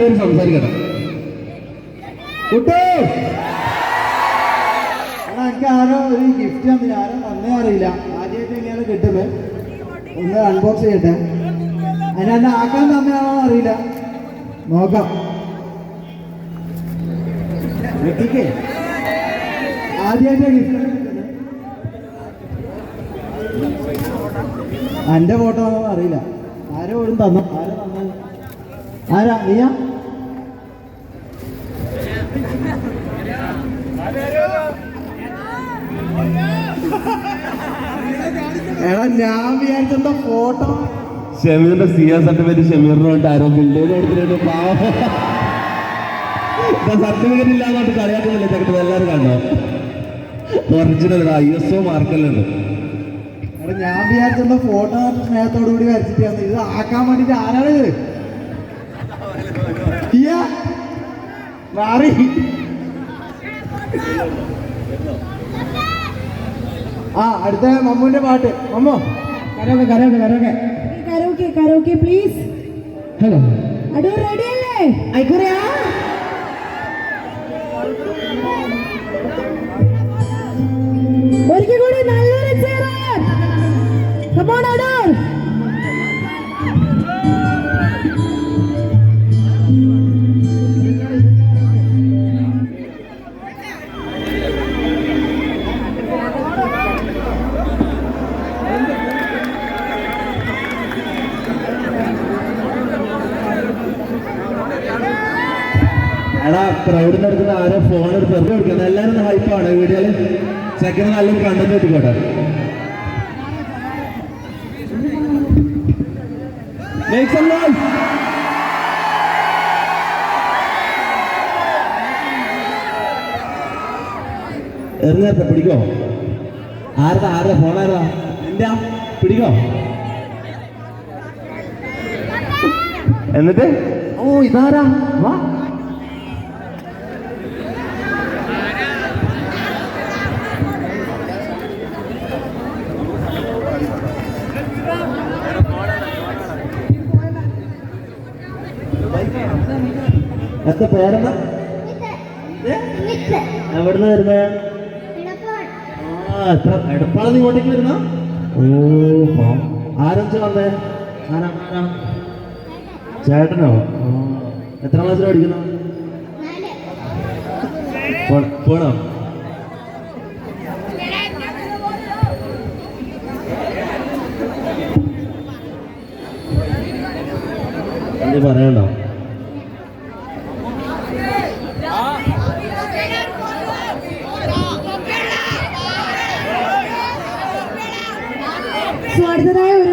രണ്ടുപേരും സംസാരിക്കണം കുട്ടു! എനിക്ക് ആരോ ഒരു ഗിഫ്റ്റ് തന്നില്ല. ആരോ തന്നേ അറിയില്ല. ആദ്യമായിട്ട് എങ്ങനെയാണ് കിട്ടുന്നത് ഒന്ന് അൺബോക്സ് ചെയ്യട്ടെ. അതിനെ ആക്കാൻ തന്നെയാണോ അറിയില്ല. നോക്കാം. വെട്ടിക്കേ ആദ്യമായിട്ട് ഗിഫ്റ്റ് എന്റെ ഫോട്ടോ ആണോ അറിയില്ല. ആരോ ഓടും തന്നു ആരോ തന്നത് ആരാ? നീയാ എടാ ഞാൻ വിചാരിച്ചെന്താ ഫോട്ടോ? ഷമീറിന്റെ സി എ സർട്ടിഫിക്കറ്റ് ഷമീറിന് വേണ്ടി ആരോ ബിൽഡേജ് എടുത്തിട്ട് പാവം. സർട്ടിഫിക്കറ്റ് ഇല്ലാതെ കളിയാക്കുന്നില്ല ചെക്കട്ട് എല്ലാവരും കണ്ടോ? ഒറിജിനൽ ഐ എസ് ഒ മാർക്കല്ലുണ്ട് ഞാൻ വിചാരിച്ചെന്താ ഫോട്ടോ സ്നേഹത്തോടു കൂടി വരച്ചിട്ടാണ് ഇത് ആക്കാൻ വേണ്ടിട്ട് ആരാണ് ഇത് Mari. ആ അടുത്ത മമ്മൂന്റെ പാട്ട്. മമ്മോ. Karaoke karaoke karaoke. Karaoke karaoke please hello Adoor ready അല്ലേ? ആയിക്കോറിയാ ഒരിക്കൽ കൂടി നല്ലൊരു ചേരാൻ കമോൺ അടൂർ എടാ പ്രൗഡിന്റെ അടുത്ത് ആരോ ഫോൺ എടുത്ത് വെറുതെ കൊടുക്കുന്നത് എല്ലാവരും ഹൈപ്പാണ് വീഡിയോയിൽ സെക്കൻഡ് നല്ലൊരു കണ്ടന്റ് കിട്ടിക്കോട്ടെ. Make പിടിക്കോ? ആരുടെ ആരുടെ ഫോൺ ആരതാ നിന്റെ പിടിക്കോ? എന്നിട്ട്? ഓ ഇതാരാ? വാ. എത്ര പേരെന്താ? എവിടുന്ന് വരുന്നത് ആ എത്ര എടപ്പാളന്ന് ഇങ്ങോട്ടേക്ക് വരുന്ന? ഓ. ആരഞ്ച് വന്നേ? ആരാ ആരാ? ചേട്ടനോ? എത്ര ക്ലാസ്സിൽ പഠിക്കുന്നു? പോണോ? എന്ത് പറയണ്ടോ? അടുത്തതായി ഒരു